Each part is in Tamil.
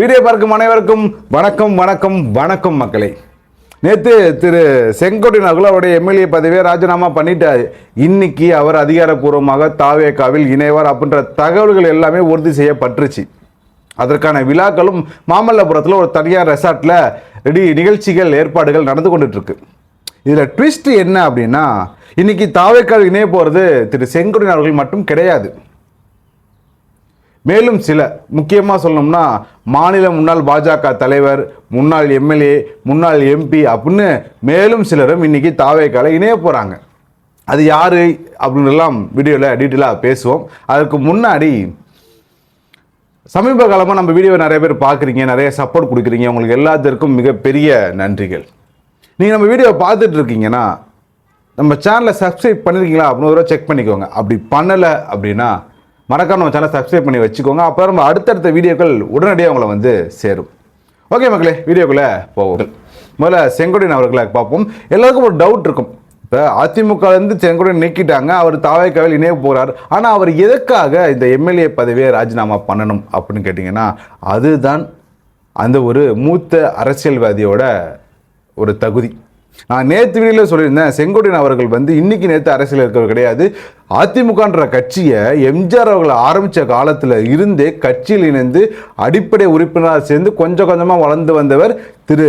வீடியோ பார்க்கும் அனைவருக்கும் வணக்கம் வணக்கம் வணக்கம் மக்களே. நேற்று திரு செங்கோட்டையன் அவர்கள் அவருடைய எம்எல்ஏ பதவியை ராஜினாமா பண்ணிட்டார். இன்னைக்கு அவர் அதிகாரப்பூர்வமாக தாவேக்காவில் இணைவார் அப்படின்ற தகவல்கள் எல்லாமே உறுதி செய்யப்பட்டுருச்சு. அதற்கான விழாக்களும் மாமல்லபுரத்தில் ஒரு தனியார் ரெசார்ட்டில் ரெடி நிகழ்ச்சிகள் ஏற்பாடுகள் நடந்து கொண்டுட்ருக்கு இதில் ட்விஸ்ட் என்ன அப்படின்னா இன்றைக்கி தாவேக்காவில் இணைய போகிறது திரு செங்கோட்டையன் அவர்கள் மட்டும் கிடையாது. மேலும் சில முக்கியமாக சொல்லணும்னா மாநில முன்னாள் பாஜக தலைவர் முன்னாள் எம்எல்ஏ முன்னாள் எம்பி அப்படின்னு மேலும் சிலரும் இன்னைக்கு தாவேக்கால இணைய போகிறாங்க அது யார் அப்படின்றலாம் வீடியோவில் டீட்டெயிலாக பேசுவோம். அதற்கு முன்னாடி சமீப காலமாக நம்ம வீடியோவை நிறைய பேர் பார்க்குறீங்க நிறைய சப்போர்ட் கொடுக்குறீங்க. உங்களுக்கு எல்லாத்திற்கும் மிகப்பெரிய நன்றிகள். நீங்கள் நம்ம வீடியோவை பார்த்துட்டு இருக்கீங்கன்னா நம்ம சேனலை சப்ஸ்கிரைப் பண்ணியிருக்கீங்களா அப்படின்னு ஒரு செக் பண்ணிக்கோங்க. அப்படி பண்ணலை அப்படின்னா மறக்காம நம்ம சேனல் சப்ஸ்கிரைப் பண்ணி வச்சுக்கோங்க. அப்போ நம்ம அடுத்தடுத்த வீடியோக்கள் உடனடியாக உங்களை வந்து சேரும். ஓகே மக்களே வீடியோக்குள்ளே போவோம். முதல்ல செங்கோடியன் அவர்களை பார்ப்போம். எல்லாருக்கும் ஒரு டவுட் இருக்கும். இப்போ அதிமுகலேருந்து செங்கோட்டையன் நீக்கிட்டாங்க. அவர் தாவாய்க்காவில் இணைய போகிறார் ஆனால் அவர் எதுக்காக இந்த எம்எல்ஏ பதவியை ராஜினாமா பண்ணணும் அப்படின்னு கேட்டிங்கன்னா அதுதான் அந்த ஒரு மூத்த அரசியல்வாதியோட ஒரு தகுதி. நான் நேற்று வீடியோவில் சொல்லியிருந்தேன் செங்கோட்டையன் அவர்கள் வந்து இன்னைக்கு நேற்று அரசியல் இருக்கவர் கிடையாது. அதிமுகன்ற கட்சியை எம்ஜிஆர் அவர்கள் ஆரம்பித்த காலத்தில் இருந்தே கட்சியில் இணைந்து அடிப்படை உறுப்பினராக சேர்ந்து கொஞ்சம் கொஞ்சமாக வளர்ந்து வந்தவர் திரு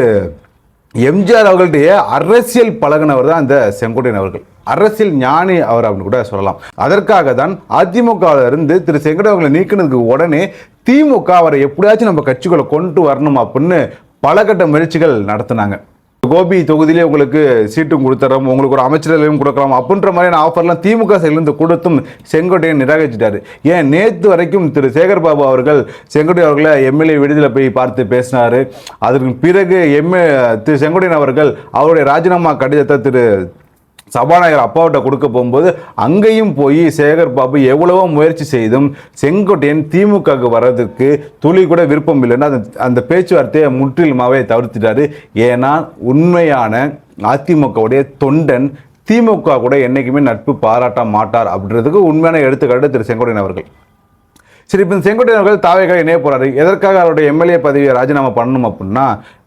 எம்ஜிஆர் அவர்களுடைய அரசியல் பழகினவர் தான் இந்த செங்கோட்டையன் அவர்கள். அரசியல் ஞானி அவர் அப்படின்னு கூட சொல்லலாம். அதற்காக தான் அதிமுகவிலிருந்து திரு செங்கோட்டையன் அவர்களை நீக்கினதுக்கு உடனே திமுக அவரை எப்படியாச்சும் நம்ம கட்சிகளை கொண்டு வரணும் அப்படின்னு பல கட்ட முயற்சிகள் நடத்தினாங்க. கோபி தொகுதியிலே உங்களுக்கு சீட்டும் கொடுத்துறோம் உங்களுக்கு ஒரு அமைச்சரவையும் கொடுக்கலாம் அப்படின்ற மாதிரியான ஆஃபர்லாம் திமுக சைட்லேருந்து கொடுத்தும் செங்கோட்டையன் நிராகரிச்சிட்டாரு. ஏன்? நேற்று வரைக்கும் திரு சேகர் பாபு அவர்கள் செங்கோட்டையன் அவர்களை எம்எல்ஏ விடுதலை போய் பார்த்து பேசினார். அதற்கு பிறகு எம்ஏ திரு செங்கோட்டையன் அவர்கள் அவருடைய ராஜினாமா கடிதத்தை திரு சபாநாயகர் அப்பாவிட்ட கொடுக்க போகும்போது அங்கேயும் போய் சேகர் பாபு எவ்வளவோ முயற்சி செய்தும் செங்கோட்டையன் திமுகவுக்கு வர்றதுக்கு துளி கூட விருப்பம் இல்லைன்னா அந்த அந்த பேச்சுவார்த்தையை முற்றிலுமாவே தவிர்த்துட்டாரு. ஏன்னா உண்மையான அதிமுகவுடைய தொண்டன் திமுக கூட என்றைக்குமே நட்பு பாராட்ட மாட்டார் அப்படின்றதுக்கு உண்மையான எடுத்துக்காட்டு திரு செங்கோட்டையன் அவர்கள். சரி இப்போ செங்கோட்டையன் அவர்கள் தாவேக்காக இணைய போறாரு. எதற்காக அவருடைய எம்எல்ஏ பதவியை ராஜினாமா பண்ணணும் அப்படின்னா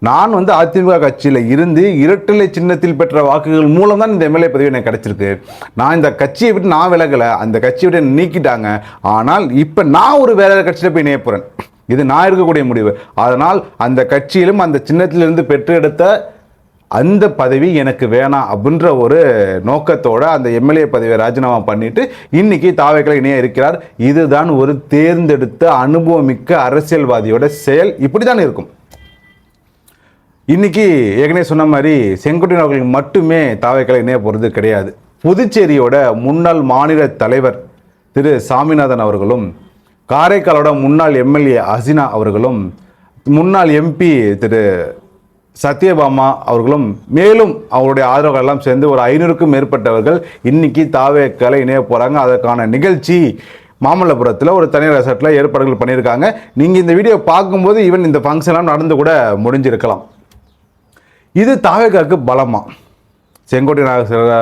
நான் வந்து அதிமுக கட்சியில் இருந்து இரட்டலை சின்னத்தில் பெற்ற வாக்குகள் மூலம் தான் இந்த எம்எல்ஏ பதவி எனக்கு கிடைச்சிருக்கு. நான் இந்த கட்சியை விட்டு நான் விலகலை அந்த கட்சியை விட்டு நீக்கிட்டாங்க. ஆனால் இப்போ நான் ஒரு வேற கட்சியில் போய் இணைய போகிறேன் இது நான் இருக்கக்கூடிய முடிவு. அதனால் அந்த கட்சியிலும் அந்த சின்னத்திலிருந்து பெற்றெடுத்த அந்த பதவி எனக்கு வேணாம் அப்படின்ற ஒரு நோக்கத்தோட அந்த எம்எல்ஏ பதவியை ராஜினாமா பண்ணிட்டு இன்னைக்கு தாவைக்கலை இணைய இருக்கிறார். இதுதான் ஒரு தேர்ந்தெடுத்த அனுபவமிக்க அரசியல்வாதியோட செயல். இப்படிதான் இருக்கும். இன்னைக்கு ஏற்கனவே சொன்ன மாதிரி செங்கோட்டையன் அவர்களுக்கு மட்டுமே தாவைகளை இணைய போகிறது கிடையாது. புதுச்சேரியோட முன்னாள் மாநில தலைவர் திரு சாமிநாதன் அவர்களும் காரைக்காலோட முன்னாள் எம்எல்ஏ ஹசினா அவர்களும் முன்னாள் எம்பி திரு சத்யபாமா அவர்களும் மேலும் அவருடைய ஆதரவுகள் எல்லாம் சேர்ந்து ஒரு ஐநூறுக்கும் மேற்பட்டவர்கள் இன்னைக்கு தாவேக்கலை இணைய போகிறாங்க அதற்கான நிகழ்ச்சி மாமல்லபுரத்தில் ஒரு தனியார் ரெசார்ட்டில் ஏற்பாடுகள் பண்ணியிருக்காங்க. நீங்கள் இந்த வீடியோ பார்க்கும்போது ஈவன் இந்த ஃபங்க்ஷன்லாம் நடந்து கூட முடிஞ்சிருக்கலாம். இது தாவேக்காக்கு பலமாக செங்கோட்டையனாக செங்கோட்டை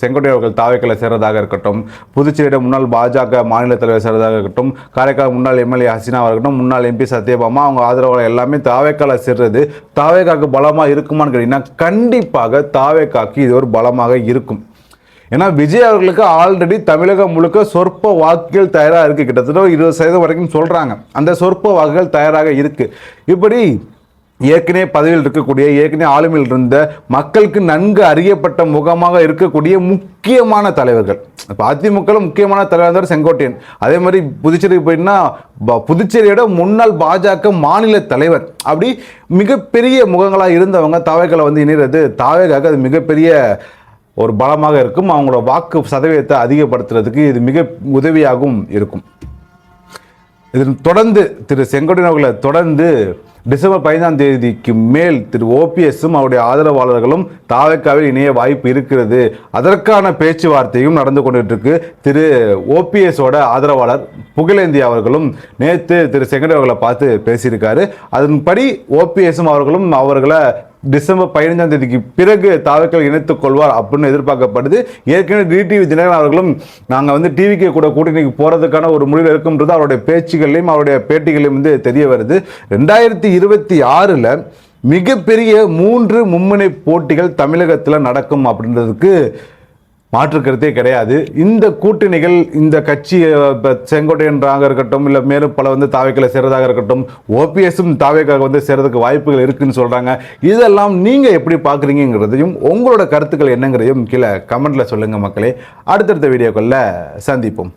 செங்கோட்டையன் அவர்கள் தாவைக்கலை சேர்றதாக இருக்கட்டும் புதுச்சேரியோட முன்னாள் பாஜக மாநில தலைவர் சேர்றதாக இருக்கட்டும் காரைக்கால் முன்னாள் எம்எல்ஏ ஹசினாவாக இருக்கட்டும் முன்னாள் எம்பி சத்யபாமா அவங்க ஆதரவாளர் எல்லாமே தாவேக்கால சேர்றது தாவேக்காக்கு பலமாக இருக்குமான்னு கேட்டிங்கன்னா கண்டிப்பாக தாவேக்காக்கு இது ஒரு பலமாக இருக்கும். ஏன்னா விஜய் அவர்களுக்கு ஆல்ரெடி தமிழகம் முழுக்க சொற்ப வாக்குகள் தயாராக இருக்குது கிட்டத்தட்ட இருபது சதவீதம் வரைக்கும் சொல்கிறாங்க அந்த சொற்ப வாக்குகள் தயாராக இருக்குது இப்படி ஏற்கனவே பதவியில் இருக்கக்கூடிய ஏற்கனவே ஆளுமையில் இருந்த மக்களுக்கு நன்கு அறியப்பட்ட முகமாக இருக்கக்கூடிய முக்கியமான தலைவர்கள். இப்போ அதிமுக முக்கியமான தலைவர் செங்கோட்டையன். அதே மாதிரி புதுச்சேரிக்கு போயிட்டுனா ப- புதுச்சேரியோட முன்னாள் பாஜக மாநில தலைவர். அப்படி மிகப்பெரிய முகங்களாக இருந்தவங்க தாவைகளை வந்து இணைகிறது தாவைக்காக அது மிகப்பெரிய ஒரு பலமாக இருக்கும். அவங்களோட வாக்கு சதவீதத்தை அதிகப்படுத்துறதுக்கு இது மிக உதவியாகவும் இருக்கும். இதன் தொடர்ந்து திரு செங்கோட்டையன் அவர்களை தொடர்ந்து டிசம்பர் பதினைந்தாம் தேதிக்கு மேல் திரு ஓபிஎஸும் அவருடைய ஆதரவாளர்களும் தாவக்காவில் இணைய வாய்ப்பு இருக்கிறது. அதற்கான பேச்சுவார்த்தையும் நடந்து கொண்டுட்டு இருக்கு திரு ஓபிஎஸோட ஆதரவாளர் புகழேந்தி அவர்களும் நேற்று திரு செங்கோட்டையன் அவர்களை பார்த்து பேசியிருக்காரு. அதன்படி ஓபிஎஸும் அவர்களும் அவர்களை டிசம்பர் பதினஞ்சாம் தேதிக்கு பிறகு தாவக்கள் இணைத்துக் கொள்வார் அப்படின்னு எதிர்பார்க்கப்படுது. ஏற்கனவே டிடிவி தினகரன் அவர்களும் நாங்கள் வந்து டிவிக்கு கூட கூட்டணிக்கு போகிறதுக்கான ஒரு முடிவு இருக்கும்ன்றது அவருடைய பேச்சுகள்லையும் அவருடைய பேட்டிகளையும் வந்து தெரிய வருது. ரெண்டாயிரத்தி இருபத்தி ஆறில் மிகப்பெரிய மூன்று மும்முனை போட்டிகள் தமிழகத்தில் நடக்கும் அப்படின்றதுக்கு மாற்றுக்கருத்தே கிடையாது. இந்த கூட்டணிகள் இந்த கட்சி இப்போ செங்கோட்டையன்றாக இருக்கட்டும் இல்லை மேலும் பல வந்து தாவைக்கில் சேர்றதாக இருக்கட்டும் ஓபிஎஸும் தாவைக்காக வந்து சேர்றதுக்கு வாய்ப்புகள் இருக்குன்னு சொல்கிறாங்க இதெல்லாம் நீங்கள் எப்படி பார்க்குறீங்கிறதையும் உங்களோட கருத்துக்கள் என்னங்கிறதையும் கீழே கமெண்ட்டில் சொல்லுங்கள் மக்களே. அடுத்தடுத்த வீடியோக்களில் சந்திப்போம்.